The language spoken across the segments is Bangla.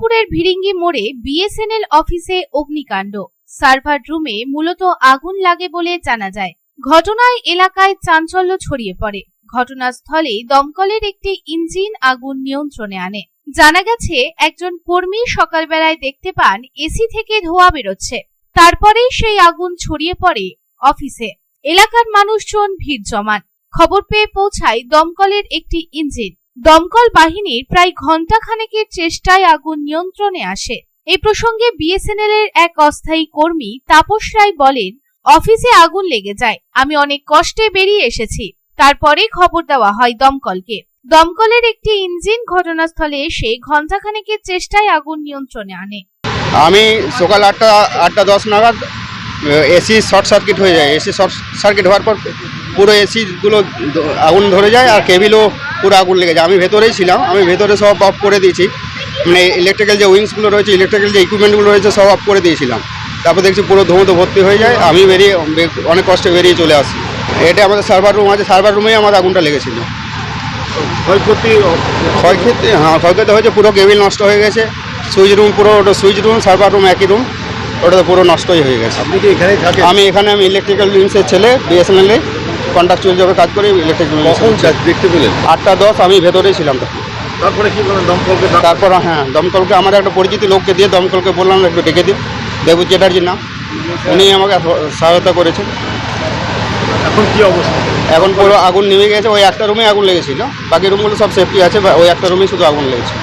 দুর্গাপুরের ভিরিঙ্গি মোড়ে বিএসএনএল অফিসে অগ্নিকাণ্ড। সার্ভার রুমে মূলত আগুন লাগে বলে জানা যায়। ঘটনায় এলাকায় চাঞ্চল্য ছড়িয়ে পড়ে। ঘটনাস্থলে দমকলের একটি ইঞ্জিন আগুন নিয়ন্ত্রণে আনে। জানা গেছে, একজন কর্মী সকালবেলায় দেখতে পান এসি থেকে ধোঁয়া বেরোচ্ছে। তারপরেই সেই আগুন ছড়িয়ে পড়ে অফিসে। এলাকার মানুষজন ভিড় জমান। খবর পেয়ে পৌঁছায় দমকলের একটি ইঞ্জিন। দমকল বাহিনীর প্রায় ঘণ্টা খানেকের চেষ্টায় আগুন নিয়ন্ত্রণে আসে। এই প্রসঙ্গে বিএসএনএল এর এক অস্থায়ী কর্মী তাপস রায় বলেন, অফিসে আগুন লেগে যায়। আমি অনেক কষ্টে বেরিয়ে এসেছি। তারপরে খবর দেওয়া হয় দমকলকে। দমকলের একটি ইঞ্জিন ঘটনাস্থলে এসে ঘণ্টাখানেকের চেষ্টায় আগুন নিয়ন্ত্রণে আনে। আমি সকাল আটটা আটটা দশ নাগাদ এসি শর্ট সার্কিট হয়ে যায়। এসি শর্ট সার্কিট হওয়ার পর পুরো এসিগুলো আগুন ধরে যায় আর কেবিলও পুরো আগুন লেগে যায়। আমি ভেতরেই ছিলাম। আমি ভেতরে সব অফ করে দিয়েছি। মানে ইলেকট্রিক্যাল যে উইংসগুলো রয়েছে ইলেকট্রিক্যাল যে ইকুইপমেন্টগুলো রয়েছে সব অফ করে দিয়েছিলাম। তারপর দেখছি পুরো ধোঁয়াতে ভর্তি হয়ে যায়। আমি বেরিয়ে অনেক কষ্টে বেরিয়ে চলে আসি। এটা আমাদের সার্ভার রুম আছে। সার্ভার রুমেই আমার আগুনটা লেগেছিল। ক্ষয়ক্ষতি ক্ষয়ক্ষতি হ্যাঁ ক্ষয়ক্ষতি হয়েছে। পুরো কেবিল নষ্ট হয়ে গেছে। সুইচ রুম পুরো ওটা সুইচ রুম সার্ভার রুম একই রুম ওটা তো পুরো নষ্টই হয়ে গেছে। আপনি কি এখানেই থাকেন? আমি এখানে আমি ইলেকট্রিক্যাল উইংসের ছেলে বিএসএনএল এ কন্ট্রাকচুয়াল জবে কাজ করি ইলেকট্রিক্যাল কখন দেখতে পেলেন? আটটা দশ আমি ভেতরেই ছিলাম তখন তারপরে কি করলেন দমকলকে তারপর হ্যাঁ দমকলকে আমার একটা পরিচিত লোককে দিয়ে দমকলকে বললাম একটু ডেকে দিন। দেবু চ্যাটার্জির নাম। উনি আমাকে সহায়তা করেছেন। এখন কি অবস্থা? এখন পুরো আগুন নেমে গেছে ওই একটা রুমে আগুন লেগেছিল। বাকি রুমগুলো সব সেফটি আছে বা ওই একটা রুমেই শুধু আগুন লেগেছে।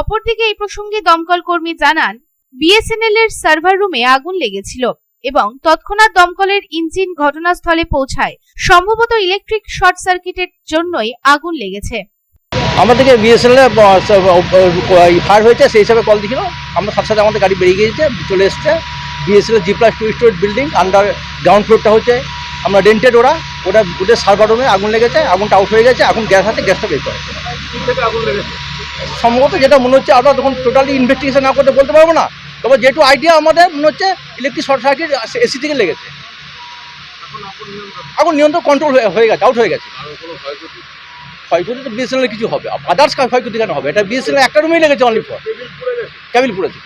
অপরদিকে এই প্রসঙ্গে দমকল কর্মী জানান বিএসএনএল এর সার্ভার রুমে আগুন লেগেছিল এবং তৎক্ষণাৎ দমকলের ইঞ্জিন ঘটনাস্থলে পৌঁছায়। সম্ভবত ইলেকট্রিক শর্ট সার্কিটের জন্যই আগুন লেগেছে। আমাদেরকে বিএসএনএল ফায়ার হয়েছে সেই হিসাবে কল দিছিল আমরা সাথে সাথে আমাদের গাড়ি বেরিয়ে গিয়েছে চলে এসছে। BSNL G plus two storage building underground ফ্লোরটা হচ্ছে আমরা রেন্টেড ওরা ওটা ওদের সার্ভার রুমে আগুন লেগেছে আগুনটা আউট হয়ে গেছে এখন গ্যাস আছে গ্যাসটা বের করে। সম্ভবত যেটা মনে হচ্ছে আমরা তখন টোটালি ইনভেস্টিগেশন না করতে বলতে পারব না, তবে যেটু আইডিয়া আমাদের মনে হচ্ছে ইলেকট্রিক শর্ট সার্কিট এসি থেকে লেগেছে। এখন নিয়ন্ত্রণ কন্ট্রোল হয়ে গেছে আউট হয়ে গেছে। ক্ষয়ক্ষতি তো বিএসএনএল কিছু হবে আদার্স ক্ষয়ক্ষতি কেন হবে? এটা বিএসএনএল একটা রুমেই লেগেছে অনলি ফর কেবিল পড়েছে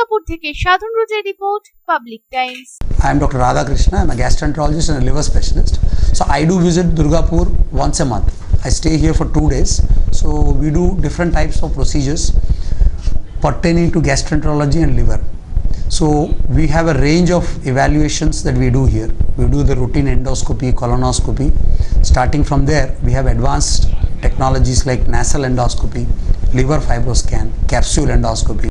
দুর্গাপুর থেকে সাধন রোজের report Public Times I am Dr. Radhakrishna. I'm a gastroenterologist and a liver specialist. So I do visit Durgapur once a month. I stay here for two days. So we do different types of procedures pertaining to gastroenterology and liver. So we have a range of evaluations that we do here. We do the routine endoscopy, colonoscopy. Starting from there, we have advanced technologies like nasal endoscopy, liver fibroscan, capsule endoscopy,